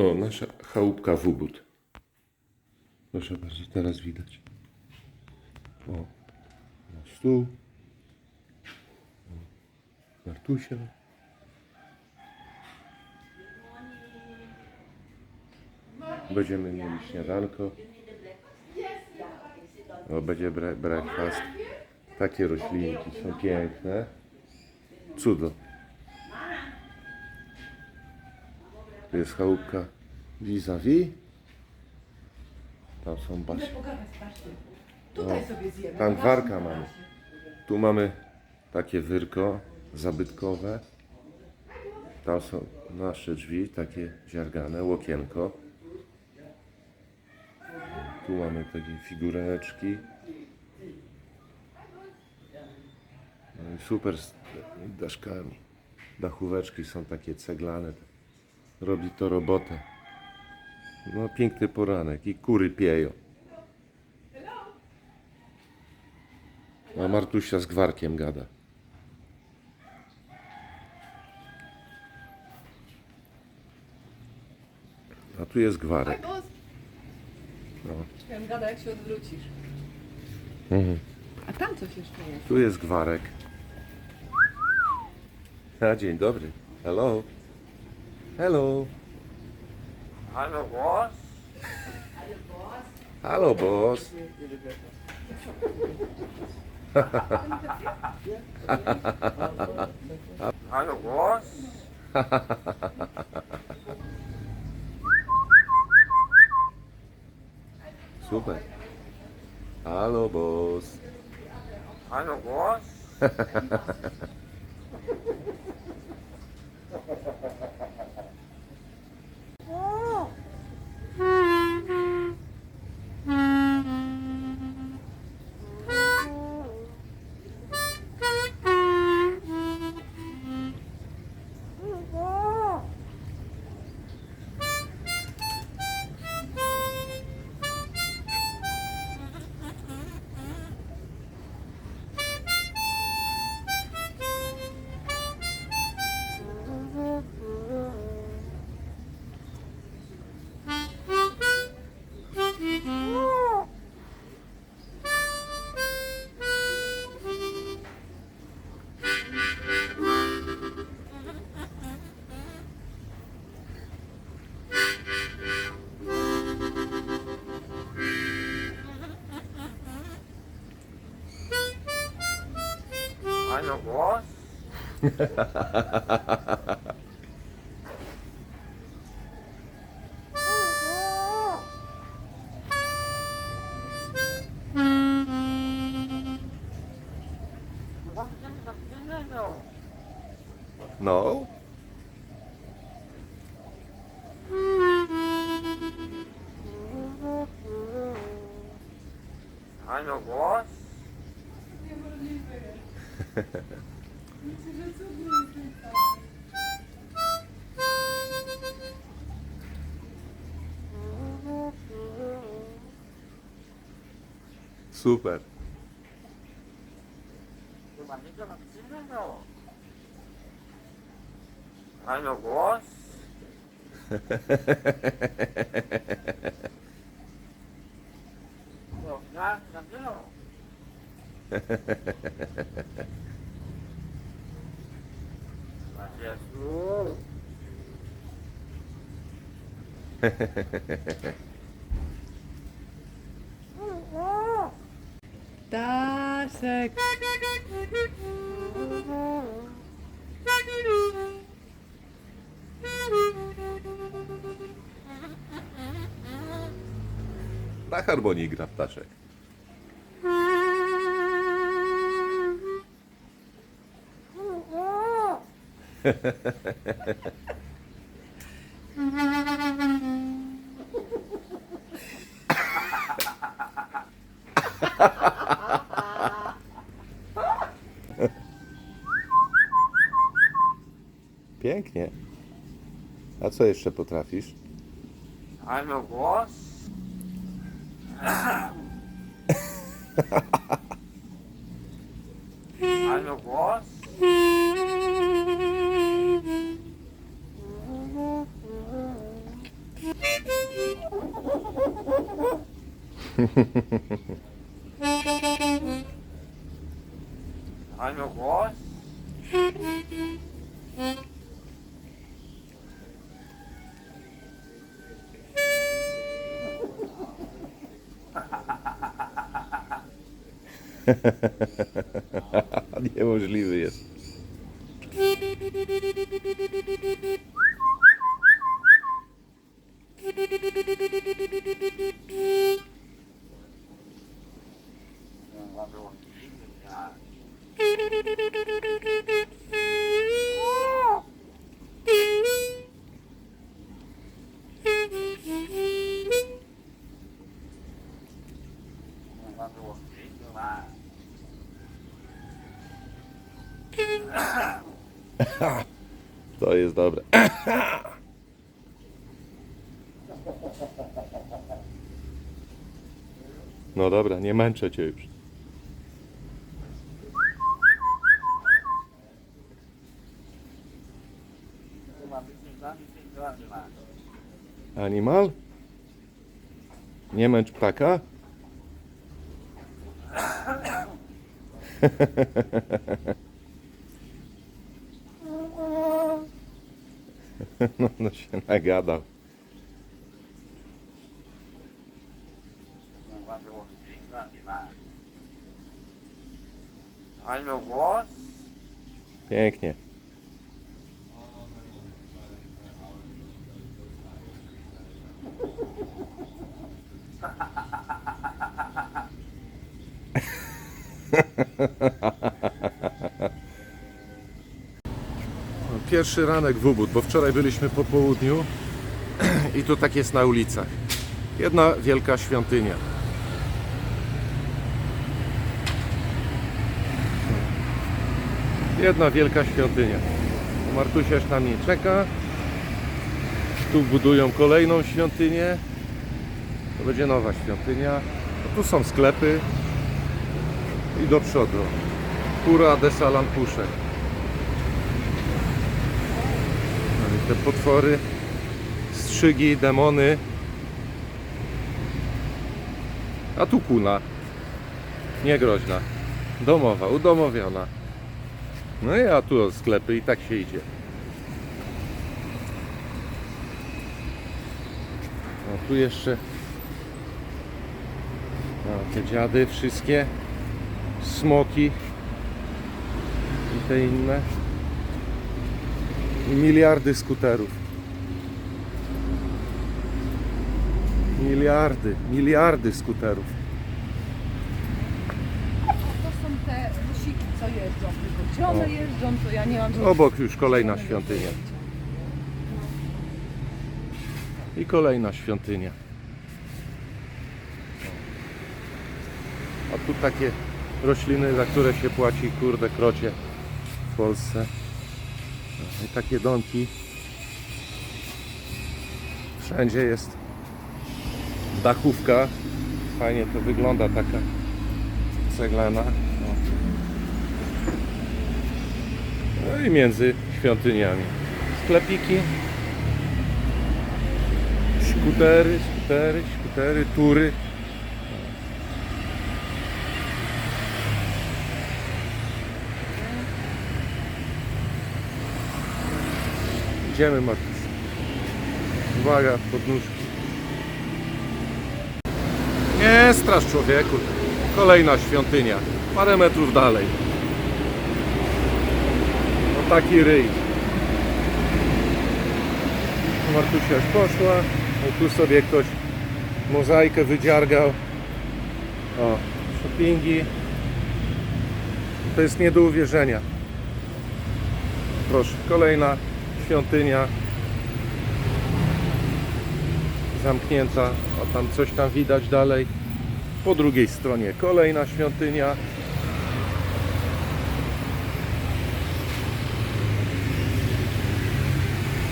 O, nasza chałupka w ubód. Proszę bardzo, teraz widać. O, na stół. Martusia. Będziemy mieli śniadanko. O, będzie bre- breakfast. Takie roślinki są piękne. Cudo. Tu jest chałupka vis-a-vis. Tam są basie. Pogadać, patrzcie. Tutaj sobie zjemy. Tam Zobaczmy, warka zobaczmy. mamy. Tu mamy takie wyrko zabytkowe. Tam są nasze drzwi, takie ziargane, łokienko. Tu mamy takie figureczki. No i super z daszkami. Dachóweczki są takie ceglane. Robi to robotę. No piękny poranek i kury pieją. A Martusia z gwarkiem gada. A tu jest gwarek. No. Chciałem gada, jak się odwrócisz. Mhm. A tam coś jeszcze jest. Tu jest gwarek. A dzień dobry. Hello. Hello. Hallo Boss. Hello, boss. Hallo Boss. Super. Hello, boss. Hallo Boss. the wall. no? I know what. Super. Chyba nie to napisane. Hallo Boss. Pewno. Jezu. Daszek. Na harmonii gra ptaszek. Pięknie. A co jeszcze potrafisz? Hallo Boss. Niemożliwy jest. To jest dobre. No dobra, nie męczę cię już. Animal? Nie męcz ptaka? No, no się nagadał. Albo głos? Pięknie. Pierwszy ranek w Ubud, bo wczoraj byliśmy po południu i tu tak jest na ulicach. Jedna wielka świątynia. Jedna wielka świątynia. Martusia już na mnie czeka. Tu budują kolejną świątynię. To będzie nowa świątynia. No tu są sklepy. I do przodu. Kura de Salampusze. No i te potwory. Strzygi, demony. A tu kuna. Niegroźna. Domowa, udomowiona. No i a tu sklepy i tak się idzie. A tu jeszcze a, te dziady wszystkie, smoki i te inne. I miliardy skuterów. Miliardy, miliardy skuterów. To są te busiki, co jeżdżą. Tylko gdzie one O. jeżdżą, to ja nie mam... Obok już kolejna świątynia. I kolejna świątynia. A tu takie rośliny, za które się płaci kurde krocie w Polsce. I takie domki. Wszędzie jest dachówka. Fajnie to wygląda taka ceglana. O. No i między świątyniami. Sklepiki. Skutery, skutery, skutery, tury. Idziemy Markus. Uwaga, podnóżki. Nie strasz człowieku. Kolejna świątynia. Parę metrów dalej. No taki ryj. Martusia już poszła. No tu sobie ktoś mozaikę wydziargał. O, shoppingi. To jest nie do uwierzenia. Proszę, kolejna świątynia. Zamknięta. O, tam coś tam widać dalej. Po drugiej stronie kolejna świątynia.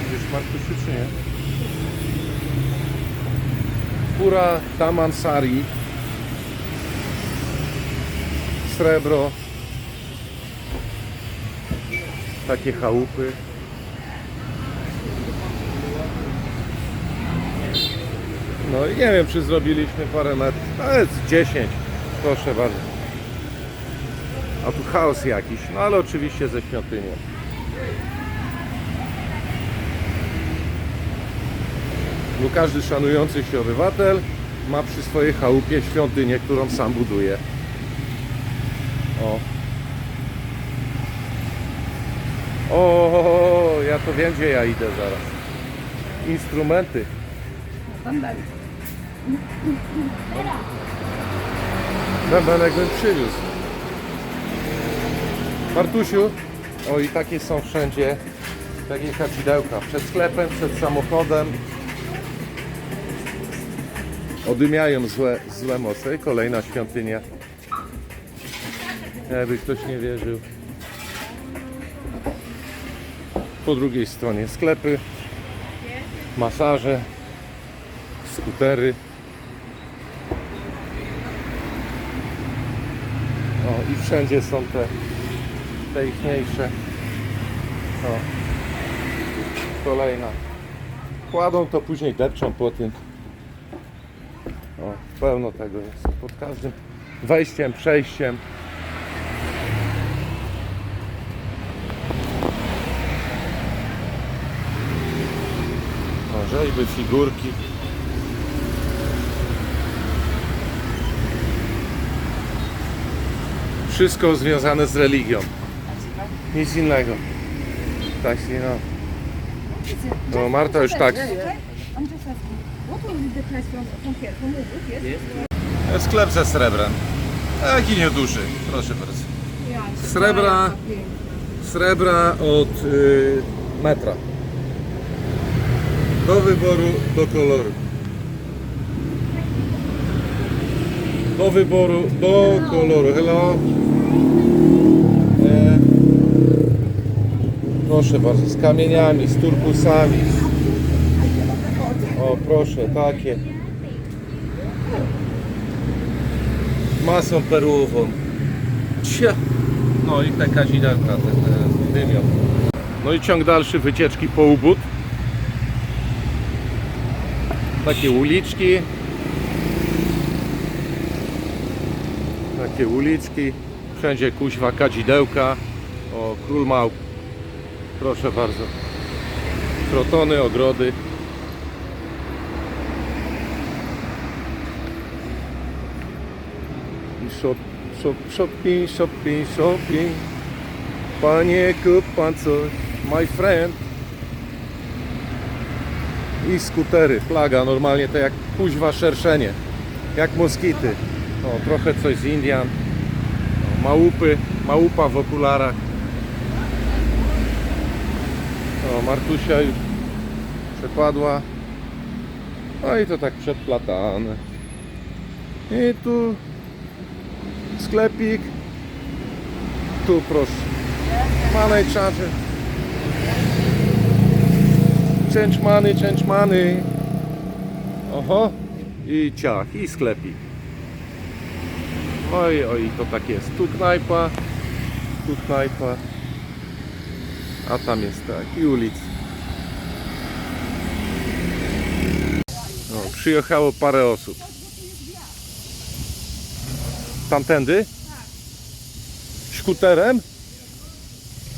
Widzisz Markusiu czy nie? Pura Tamansari. Srebro. Takie chałupy. No i nie wiem, czy zrobiliśmy parę metrów. Ale z 10. Proszę bardzo. A tu chaos jakiś. No ale oczywiście ze świątynią. Bo każdy szanujący się obywatel ma przy swojej chałupie świątynię, którą sam buduje. O. O, ja to wiem, gdzie ja idę zaraz. Instrumenty. Tam dalej. Bębenek bym przywiózł. Martusiu, o i takie są wszędzie, takie kadzidełka. Przed sklepem, przed samochodem. Odymiają złe, złe moce. Kolejna świątynia. Jakby ktoś nie wierzył. Po drugiej stronie sklepy, masaże, skutery. O, i wszędzie są te, te ichniejsze. O, kolejna. Kładą to, później depczą po tym. O, pełno tego jest. Pod każdym wejściem, przejściem. O, rzeźby, figurki. Wszystko związane z religią. Nic innego. Tak, no. No, Marta już tak. Sklep ze srebrem. Taki nieduży, proszę bardzo. Srebra. Srebra od y, metra. Do wyboru, do koloru. Do wyboru, do koloru. Hello. E, proszę bardzo, z kamieniami, z turkusami. O, proszę, takie. Masą perłową. Cia. No i te kazidełka, te, te dymią. No i ciąg dalszy wycieczki po Ubud. Takie uliczki. Takie uliczki. Wszędzie kuźwa kadzidełka. O, król małp. Proszę bardzo. Krotony, ogrody. Shop, shop, shopping, shopping, shopping. Panie, kup pan coś, my friend. I skutery, plaga, normalnie to jak kuźwa szerszenie, jak moskity. O, trochę coś z Indian. O, małupy, małupa w okularach. O, Martusia już przepadła. No i to tak przeplatane. I tu sklepik. Tu proszę. Money charger. Change money, change money. Oho. I ciach, i sklepik. Oj, oj, to tak jest. Tu knajpa, tu knajpa. A tam jest tak, i ulica. Przyjechało parę osób. Tamtędy? Skuterem?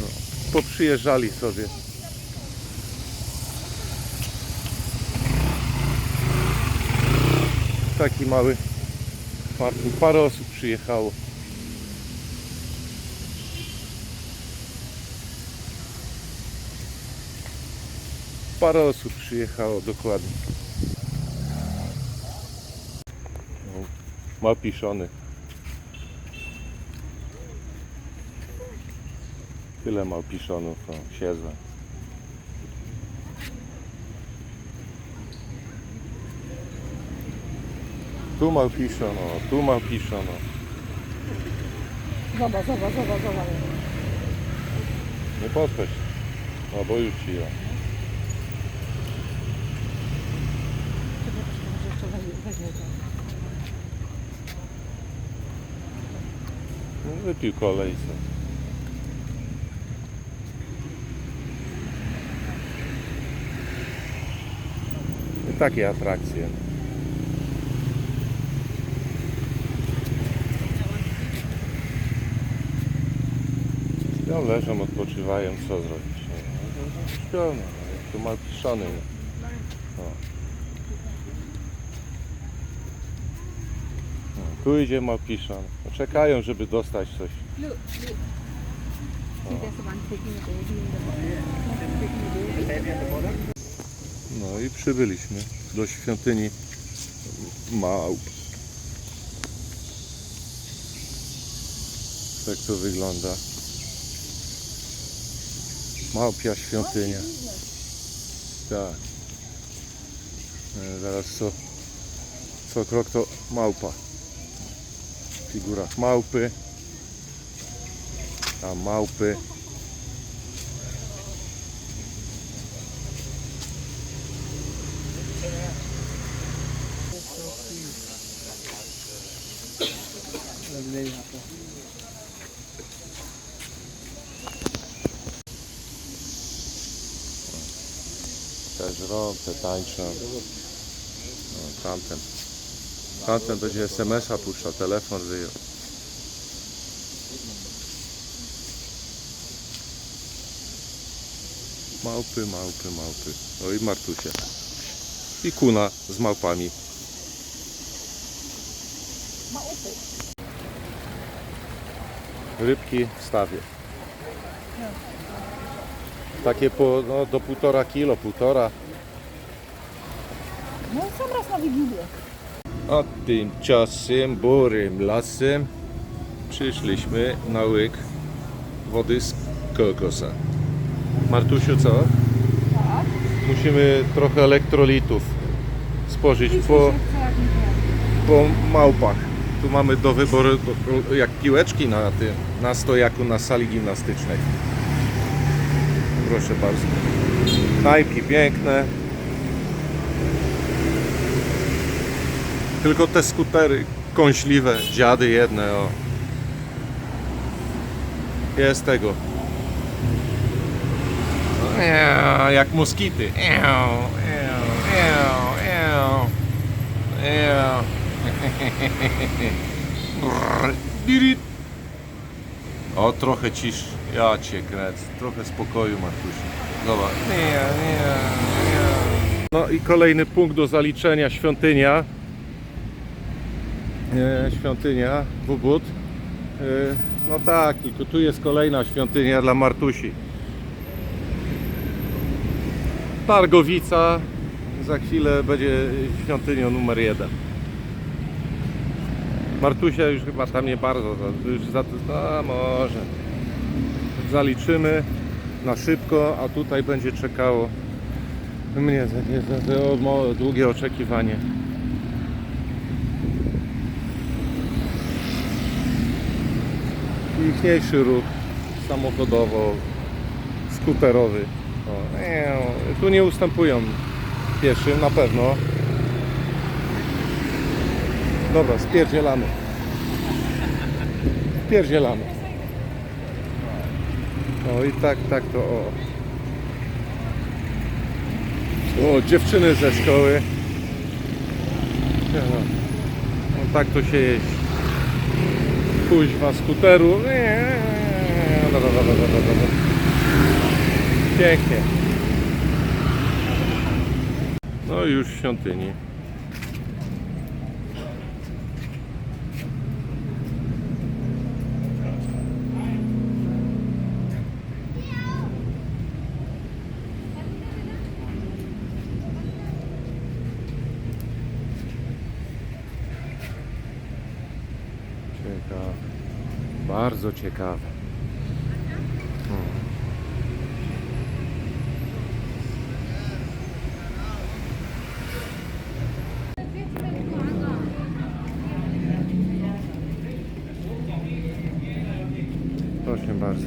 No, poprzyjeżdżali sobie. Taki mały parking. Parę osób przyjechało. Parę osób przyjechało dokładnie. No, Małpiszony. Tyle małpiszonów, o, siedzę. Tu małpiszon, o, tu małpiszon, o. Zobacz, zobacz, zobacz, zobacz. Nie podchodź. O, bo już ci ja. No, wypił kolej co. I takie atrakcje. No leżą, odpoczywają, co zrobić? No, no, no, śpią, no, tu ma piszony. No. No, tu idzie. No, czekają, żeby dostać coś. No i przybyliśmy do świątyni małp. Tak to wygląda. Małpia świątynia. Tak. E, Zaraz co, co krok to małpa. W figurach małpy. A małpy. Żrą, te tańczą. No, tamten. Tamten będzie SMS-a puszczał, telefon wyjął. Małpy, małpy, małpy. O i Martusie. I kuna z małpami. Rybki w stawie. Takie po, no, do półtora kilo, półtora. No sam raz na Wigilię. A tymczasem borym lasem przyszliśmy na łyk wody z kokosa. Martusiu, co? Tak. Musimy trochę elektrolitów spożyć po, po małpach. Tu mamy do wyboru jak piłeczki na tym, na stojaku na sali gimnastycznej. Proszę bardzo. Knajpki piękne. Tylko te skutery kąśliwe, dziady jedne, o. Jest tego. Eee, Jak moskity. Eee, eee, eee, eee. Eee. O, trochę cisz. Ja cię krec. Trochę spokoju, Martusiu. Zobacz. No i kolejny punkt do zaliczenia. Świątynia. Świątynia Wubud. E, no tak, tylko tu jest kolejna świątynia dla Martusi. Targowica za chwilę będzie świątynią numer jeden. Martusia już chyba tam nie bardzo, już za to, a może. Zaliczymy na szybko, a tutaj będzie czekało mnie za, za, za, o, mo- długie oczekiwanie. Liczniejszy ruch samochodowo, skuterowy. O, eee, tu nie ustępują pieszym na pewno. Dobra, spierdzielamy. Spierdzielamy. O i tak, tak to o. O, dziewczyny ze szkoły. No, no tak to się jeździ. Kuźwa skuteru. Pięknie. No już świątyni. Ciekawe. Bardzo ciekawe. Hmm. Proszę bardzo.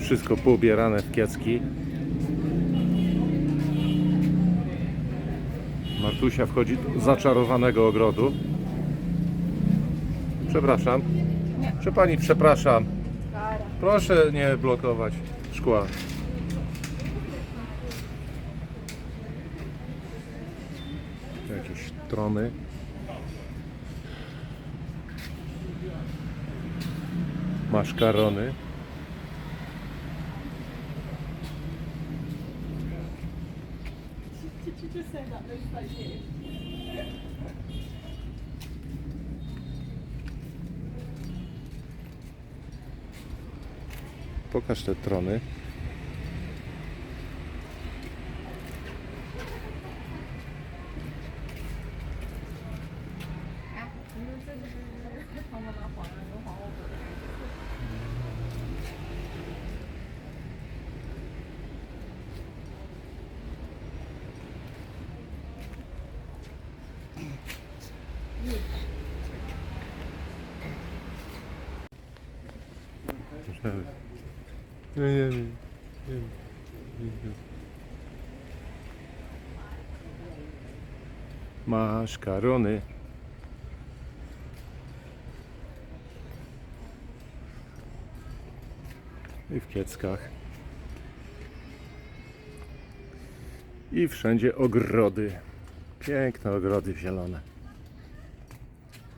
Wszystko poubierane w kiecki. Martusia wchodzi do zaczarowanego ogrodu. Przepraszam. Proszę pani, przepraszam. Proszę nie blokować szkła. Jakieś tromy. Maszkarony. Pokaż te trony. Nie, nie, nie. Maszkarony. I w kieckach. I wszędzie ogrody. Piękne ogrody zielone.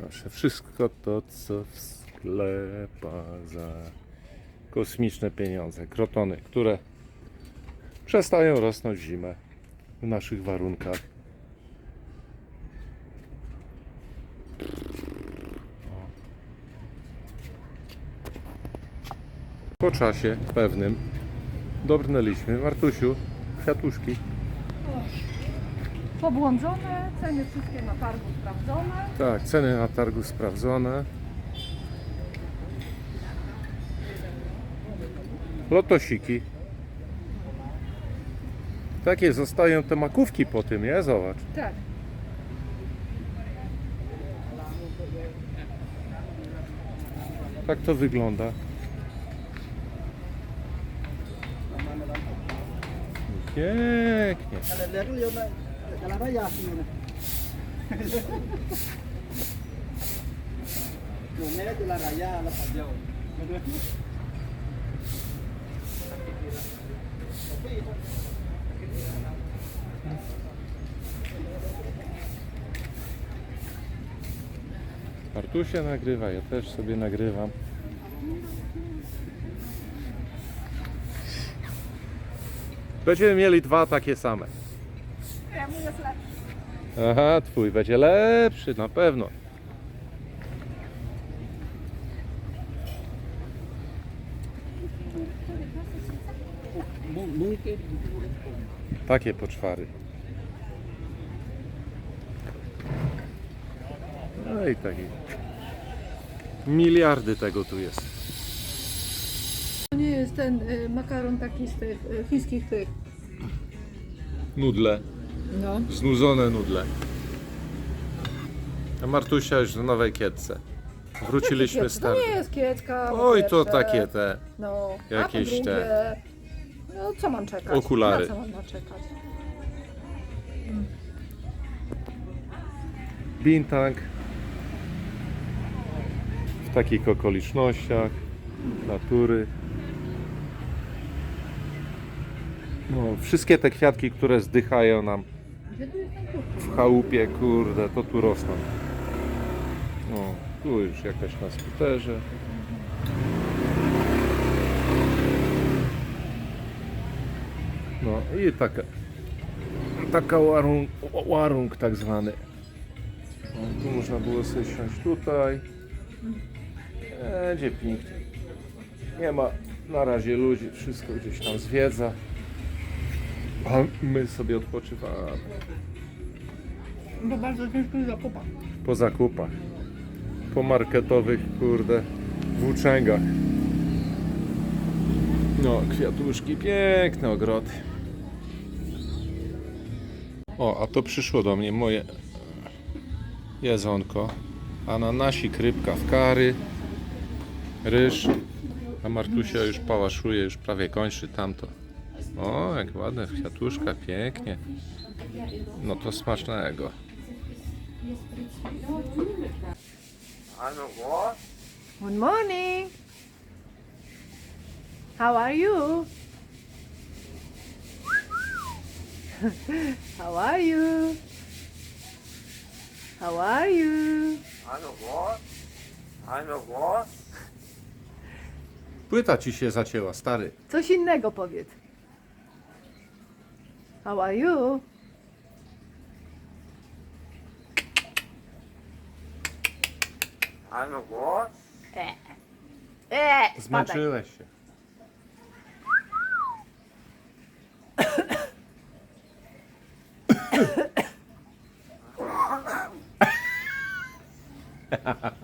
Proszę, wszystko to, co w sklepach za kosmiczne pieniądze. Krotony, które przestają rosnąć w zimę w naszych warunkach. Po czasie pewnym dobrnęliśmy. Martusiu, kwiatuszki. Pobłądzone, ceny wszystkie na targu sprawdzone. Tak, ceny na targu sprawdzone. Lotosiki. Takie zostają te makówki po tym, nie? Zobacz. Tak. Tak to wygląda. Pięknie. Artusia nagrywa, ja też sobie nagrywam. Będziemy mieli dwa takie same. Ja źle. Aha, twój będzie lepszy, na pewno. Takie poczwary. No i taki. Miliardy tego tu jest. To nie jest ten y, makaron taki z tych y, chińskich tych. Nudle. No. Znudzone nudle. A Martusia już w nowej kietce. Wróciliśmy z To nie jest kiecka. po Oj, to pierwsze. takie te. No, jakieś a po drugie, No co mam czekać? Okulary. Na co mam naczekać? Bintang. W takich okolicznościach natury. No, wszystkie te kwiatki, które zdychają nam w chałupie, kurde, to tu rosną. No, tu już jakaś na skuterze. I taka, taka warung, warung tak zwany. O, tu można było sobie siąść tutaj. Będzie pięknie. Nie ma na razie ludzi, wszystko gdzieś tam zwiedza. A my sobie odpoczywamy. Bo bardzo ciężko jest zakupa. po zakupach, po marketowych, kurde, włóczęgach. No, kwiatuszki, piękne ogrody. O, a to przyszło do mnie moje jedzonko. Ananasik, rybka w kary, ryż, a Martusia już pałaszuje, już prawie kończy tamto. O, jak ładne kwiatuszka, pięknie. No to smacznego. Good morning. How are you? How are you? How are you? Hallo, what? Hallo, what? Płyta ci się zacięła, stary. Coś innego powiedz. How are you? I'm a what? E. E, spadaj. Zmęczyłeś się. ハハハハ。